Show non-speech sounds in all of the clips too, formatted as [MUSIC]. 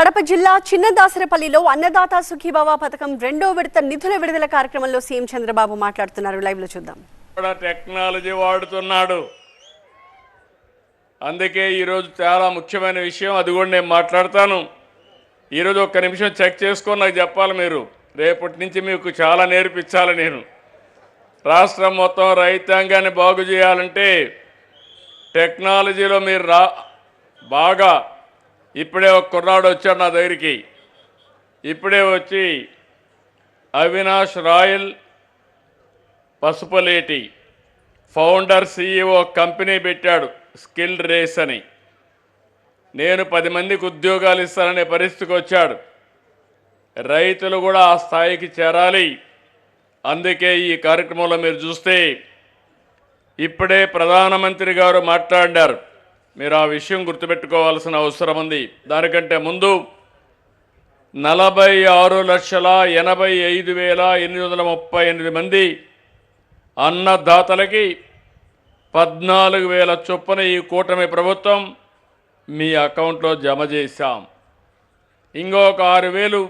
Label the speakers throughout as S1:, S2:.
S1: కడప జిల్లా చిన్నదాసరపల్లిలో అన్నదాత సుఖీభవ పథకం రెండో విడత నిధుల విడుదల కార్యక్రమంలో సీఎం చంద్రబాబు మాట్లాడుతున్నారు. లైవ్లో చూద్దాం.
S2: కూడా టెక్నాలజీ వాడుతున్నాడు. అందుకే ఈరోజు చాలా ముఖ్యమైన విషయం అది కూడా నేను మాట్లాడతాను. ఈరోజు ఒక్క నిమిషం చెక్ చేసుకొని నాకు చెప్పాలి మీరు. రేపటి నుంచి మీకు చాలా నేర్పించాలి నేను. రాష్ట్రం మొత్తం రైతాంగాన్ని బాగు చేయాలంటే టెక్నాలజీలో మీరు రా బాగా ఇప్పుడే ఒక కుర్రాడు వచ్చాడు నా దగ్గరికి. ఇప్పుడే వచ్చి Avinash Royal Pasupuleti founder CEO company పెట్టాడు స్కిల్ రేస్ అని. నేను పది మందికి ఉద్యోగాలు ఇస్తాననే పరిస్థితికి వచ్చాడు. రైతులు కూడా ఆ స్థాయికి చేరాలి. అందుకే ఈ కార్యక్రమంలో మీరు చూస్తే ఇప్పుడే ప్రధానమంత్రి గారు మాట్లాడారు. మీరు ఆ విషయం గుర్తుపెట్టుకోవాల్సిన అవసరం ఉంది. దానికంటే ముందు నలభై ఆరు లక్షల ఎనభై ఐదు వేల ఎనిమిది వందల ముప్పై ఎనిమిది మంది అన్నదాతలకి పద్నాలుగు వేల చొప్పున ఈ కూటమి ప్రభుత్వం మీ అకౌంట్లో జమ చేశాం. ఇంకొక ఆరు వేలు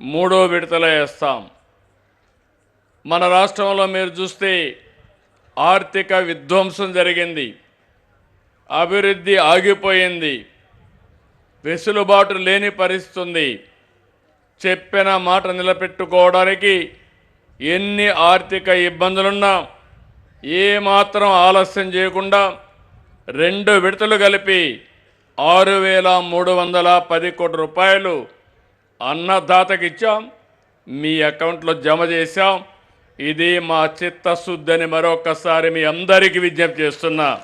S2: మూడో విడతల వేస్తాం. మన రాష్ట్రంలో మీరు చూస్తే ఆర్థిక విధ్వంసం జరిగింది. అభివృద్ధి ఆగిపోయింది. వెసులుబాటు లేని పరిస్థితుంది. చెప్పిన మాట నిలబెట్టుకోవడానికి ఎన్ని ఆర్థిక ఇబ్బందులున్నా ఏమాత్రం ఆలస్యం చేయకుండా రెండు విడతలు కలిపి ఆరు వేల మూడు వందల పది కోట్ల రూపాయలు అన్నదాతకి ఇచ్చాం మీ అకౌంట్లో జమ చేశాం. ఇది మా చిత్తశుద్ధి అని మరొకసారి మీ అందరికీ విజ్ఞప్తి చేస్తున్నా.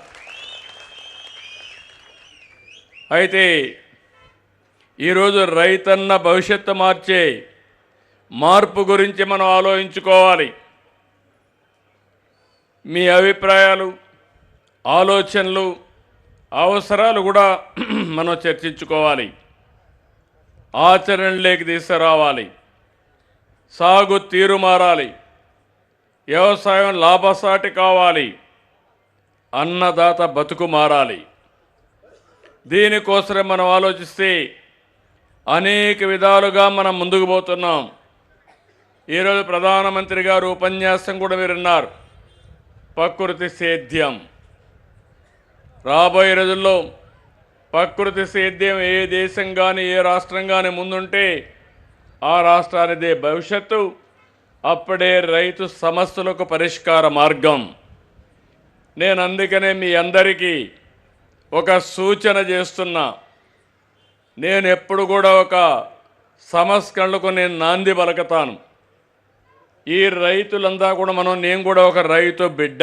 S2: అయితే ఈరోజు రైతన్న భవిష్యత్తు మార్చే మార్పు గురించి మనం ఆలోచించుకోవాలి. మీ అభిప్రాయాలు ఆలోచనలు అవసరాలు కూడా [CLEARS THROAT] మనం చర్చించుకోవాలి. ఆచరణలోకి తీసుకురావాలి. సాగు తీరు మారాలి. వ్యవసాయం లాభసాటి కావాలి. అన్నదాత బతుకు మారాలి. దీనికోసమే మనం ఆలోచిస్తే అనేక విధాలుగా మనం ముందుకు పోతున్నాం. ఈరోజు ప్రధానమంత్రి గారు ఉపన్యాసం కూడా మీరున్నారు ప్రకృతి సేద్యం. రాబోయే రోజుల్లో ప్రకృతి సేద్యం ఏ దేశం కానీ ఏ రాష్ట్రం కానీ ముందుంటే ఆ రాష్ట్రానిదే భవిష్యత్తు. అప్పుడే రైతు సమస్యలకు పరిష్కార మార్గం. నేను అందుకనే మీ అందరికీ ఒక సూచన చేస్తున్నా. నేను ఎప్పుడు కూడా ఒక సంస్కరణలకు నేను నాంది పలకతాను. ఈ రైతులంతా కూడా మనం నేను కూడా ఒక రైతు బిడ్డ.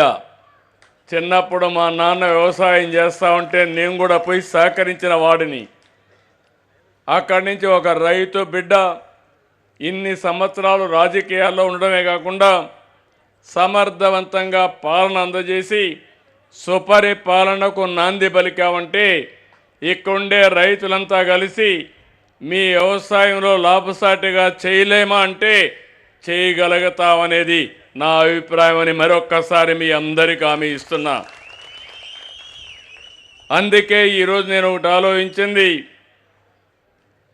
S2: చిన్నప్పుడు మా నాన్న వ్యవసాయం చేస్తా ఉంటే నేను కూడా పోయి సహకరించిన వాడిని. అక్కడి నుంచి ఒక రైతు బిడ్డ ఇన్ని సంవత్సరాలు రాజకీయాల్లో ఉండడమే కాకుండా సమర్థవంతంగా పాలన అందజేసి సుపరిపాలనకు నాంది పలికామంటే ఇక్కడుండే రైతులంతా కలిసి మీ వ్యవసాయంలో లాభసాటిగా చేయలేమా అంటే చేయగలుగుతామనేది నా అభిప్రాయం అని మరొక్కసారి మీ అందరికీ హామీ ఇస్తున్నా. అందుకే ఈరోజు నేను ఒకటి ఆలోచించింది.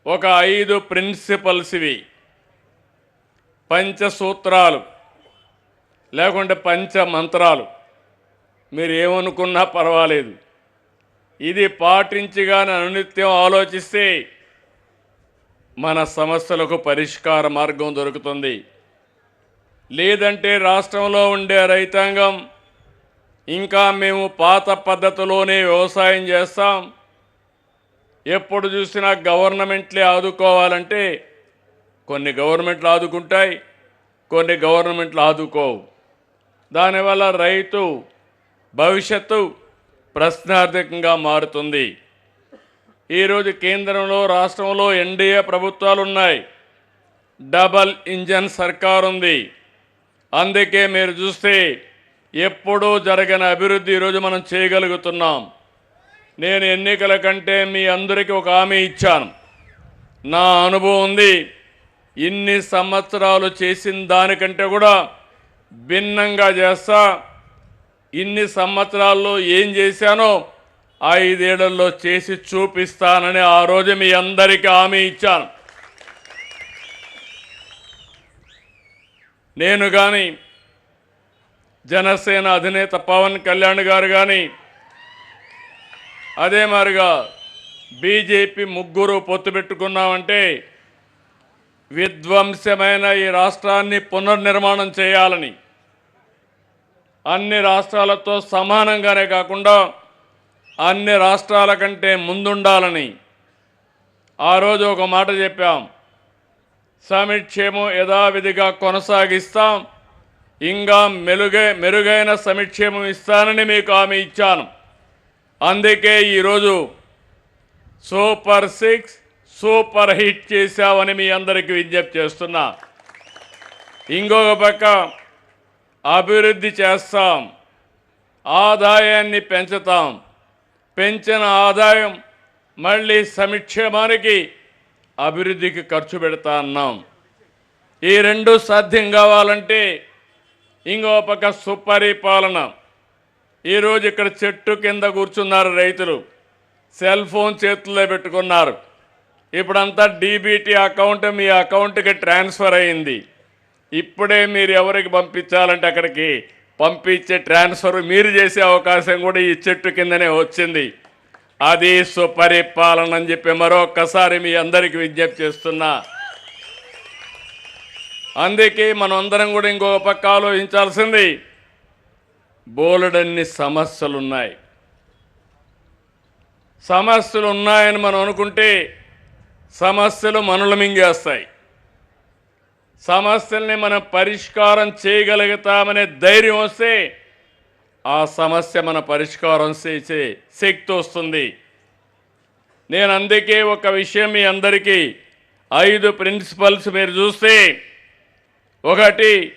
S2: ఒక ఐదు ప్రిన్సిపల్స్ ఇవి. పంచసూత్రాలు లేకుంటే పంచ మంత్రాలు మీరు ఏమనుకున్నా పర్వాలేదు. ఇది పాటించిగానే అనునిత్యం ఆలోచిస్తే మన సమస్యలకు పరిష్కార మార్గం దొరుకుతుంది. లేదంటే రాష్ట్రంలో ఉండే రైతాంగం ఇంకా మేము పాత పద్ధతిలోనే వ్యవసాయం చేస్తాం. ఎప్పుడు చూసినా గవర్నమెంట్లే ఆదుకోవాలంటే కొన్ని గవర్నమెంట్లు ఆదుకుంటాయి కొన్ని గవర్నమెంట్లు ఆదుకోవు. దానివల్ల రైతు భవిష్యత్తు ప్రశ్నార్థకంగా మారుతుంది. ఈరోజు కేంద్రంలో రాష్ట్రంలో ఎన్డీఏ ప్రభుత్వాలు ఉన్నాయి డబల్ ఇంజన్ సర్కార్ ఉంది. అందుకే మీరు చూస్తే ఎప్పుడూ జరగని అభివృద్ధి ఈరోజు మనం చేయగలుగుతున్నాం. నేను ఎన్నికల కంటే మీ అందరికీ ఒక హామీ ఇచ్చాను. నా అనుభవం ఉంది ఇన్ని సంవత్సరాలు చేసిన దానికంటే కూడా భిన్నంగా చేస్తా ఇన్ని సంవత్సరాల్లో ఏం చేశానో ఐదేళ్ళలో చేసి చూపిస్తానని ఆ రోజు మీ అందరికీ హామీ ఇచ్చాను. నేను కానీ జనసేన అధినేత పవన్ కళ్యాణ్ గారు కానీ అదే మారిగా బీజేపీ ముగ్గురు పొత్తు పెట్టుకున్నామంటే విధ్వంసమైన ఈ రాష్ట్రాన్ని పునర్నిర్మాణం చేయాలని అన్ని రాష్ట్రాలతో సమానంగానే కాకుండా అన్ని రాష్ట్రాల కంటే ముందుండాలని ఆ రోజు ఒక మాట చెప్పాం. సమిక్షేమం యథావిధిగా కొనసాగిస్తాం. ఇంకా మెలుగే మెరుగైన సమిక్షేమం ఇస్తానని మీకు హామీ ఇచ్చాను. అందుకే ఈరోజు సూపర్ సిక్స్ సూపర్ హిట్ చేశామని మీ అందరికీ విజ్ఞప్తి చేస్తున్నా. ఇంకొక పక్క అభివృద్ధి చేస్తాం. ఆదాయాన్ని పెంచుతాం. పెంచిన ఆదాయం మళ్ళీ సంక్షేమానికి అభివృద్ధికి ఖర్చు పెడతా అన్నాం. ఈ రెండు సాధ్యం కావాలంటే ఇంకో పక్క సుపరిపాలన. ఈరోజు ఇక్కడ చెట్టు కింద కూర్చున్నారు రైతులు. సెల్ ఫోన్ చేతుల్లో పెట్టుకున్నారు. ఇప్పుడంతా డీబీటీ అకౌంట్ మీ అకౌంట్కి ట్రాన్స్ఫర్ అయింది. ఇప్పుడే మీరు ఎవరికి పంపించాలంటే అక్కడికి పంపించే ట్రాన్స్ఫర్ మీరు చేసే అవకాశం కూడా ఈ చెట్టు కిందనే వచ్చింది. అది సుపరిపాలన అని చెప్పి మరొక్కసారి మీ అందరికీ విజ్ఞప్తి చేస్తున్నా. అందుకే మనం అందరం కూడా ఇంకొక పక్క ఆలోచించాల్సింది. బోలెడన్ని సమస్యలు ఉన్నాయి సమస్యలు ఉన్నాయని మనం అనుకుంటే సమస్యలు మనలు మింగేస్తాయి. సమస్యల్ని మనం పరిష్కారం చేయగలుగుతామనే ధైర్యం వస్తే ఆ సమస్య మన పరిష్కారం చేసే శక్తి వస్తుంది. నేను అందుకే ఒక విషయం మీ అందరికీ ఐదు ప్రిన్సిపల్స్ మీరు చూస్తే ఒకటి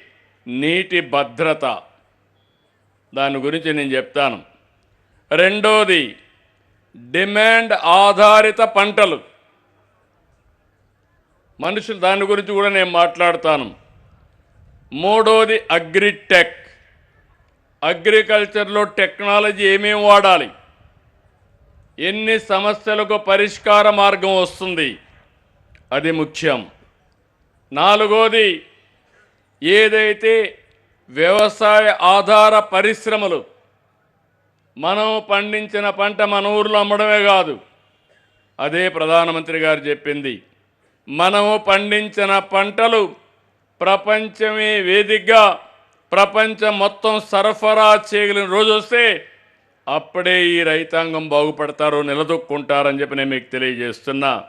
S2: నీటి భద్రత. దాని గురించి నేను చెప్తాను. రెండోది డిమాండ్ ఆధారిత పంటలు. మనుషులు దాని గురించి కూడా నేను మాట్లాడతాను. మూడోది అగ్రిటెక్. అగ్రికల్చర్లో టెక్నాలజీ ఏమేమి వాడాలి? ఎన్ని సమస్యలకు పరిష్కార మార్గం వస్తుంది? అది ముఖ్యం. నాలుగోది ఏదైతే వ్యవసాయ ఆధార పరిశ్రమలు? మనం పండించిన పంట మన ఊర్లో అమ్మడమే కాదు. అదే ప్రధానమంత్రి గారు చెప్పింది. మనము పండించిన పంటలు ప్రపంచమే వేదికగా ప్రపంచం మొత్తం సరఫరా చేయగలిగిన రోజు వస్తే అప్పుడే ఈ రైతాంగం బాగుపడతారు నిలదొక్కుంటారని చెప్పి నేను మీకు తెలియజేస్తున్నా.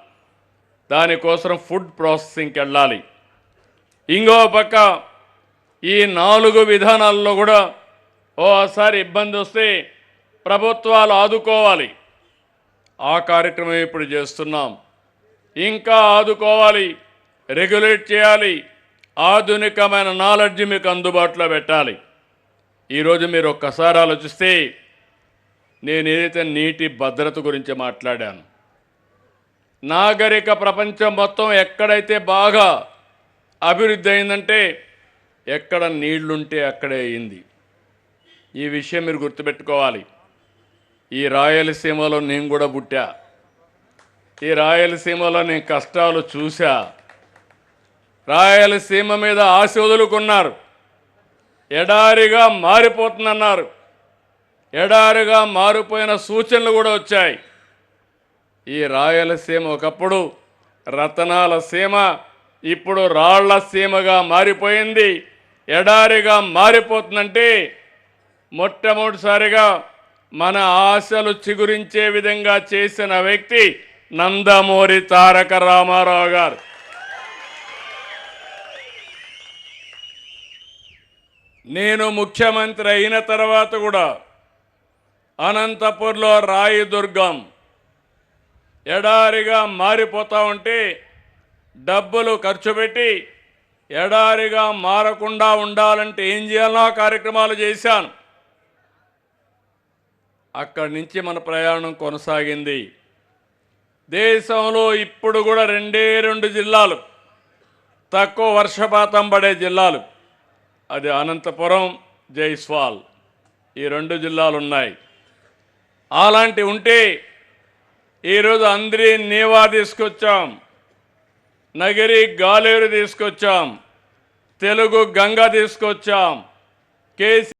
S2: దానికోసం ఫుడ్ ప్రాసెసింగ్కి వెళ్ళాలి. ఇంకో పక్క ఈ నాలుగు విధానాల్లో కూడా ఓసారి ఇబ్బంది వస్తే ప్రభుత్వాలు ఆదుకోవాలి. ఆ కార్యక్రమం ఇప్పుడు చేస్తున్నాం. ఇంకా ఆదుకోవాలి రెగ్యులేట్ చేయాలి ఆధునికమైన నాలెడ్జ్ మీకు అందుబాటులో పెట్టాలి. ఈరోజు మీరు ఒక్కసారి ఆలోచిస్తే నేను ఏదైతే నీటి భద్రత గురించి మాట్లాడాను నాగరిక ప్రపంచం మొత్తం ఎక్కడైతే బాగా అభివృద్ధి అయిందంటే ఎక్కడ నీళ్ళుంటే అక్కడే అయింది. ఈ విషయం మీరు గుర్తుపెట్టుకోవాలి. ఈ రాయలసీమలో నేను కూడా పుట్టా. ఈ రాయలసీమలో నేను కష్టాలు చూశా. రాయలసీమ మీద ఆశ వదులుకున్నారు. ఎడారిగా మారిపోతుందన్నారు. ఎడారిగా మారిపోయిన సూచనలు కూడా వచ్చాయి. ఈ రాయలసీమ ఒకప్పుడు రతనాల సీమ ఇప్పుడు రాళ్ళ సీమగా మారిపోయింది. ఎడారిగా మారిపోతుందంటే మొట్టమొదటిసారిగా మన ఆశలు చిగురించే విధంగా చేసిన వ్యక్తి నందమూరి తారక రామారావు గారు. నేను ముఖ్యమంత్రి అయిన తర్వాత కూడా అనంతపూర్లో రాయదుర్గం ఎడారిగా మారిపోతా ఉంటే డబ్బులు ఖర్చు పెట్టి ఎడారిగా మారకుండా ఉండాలంటే ఏం చేయాలన్నా కార్యక్రమాలు చేశాను. అక్కడి నుంచి మన ప్రయాణం కొనసాగింది. దేశంలో ఇప్పుడు కూడా రెండే రెండు జిల్లాలు తక్కువ వర్షపాతం పడే జిల్లాలు. అది అనంతపురం జైస్వాల్. ఈ రెండు జిల్లాలు ఉన్నాయి అలాంటి ఉంటే ఈరోజు అందరి నీవా తీసుకొచ్చాం. నగిరి గాలేరు తీసుకొచ్చాం. తెలుగు గంగ తీసుకొచ్చాం. కేసీ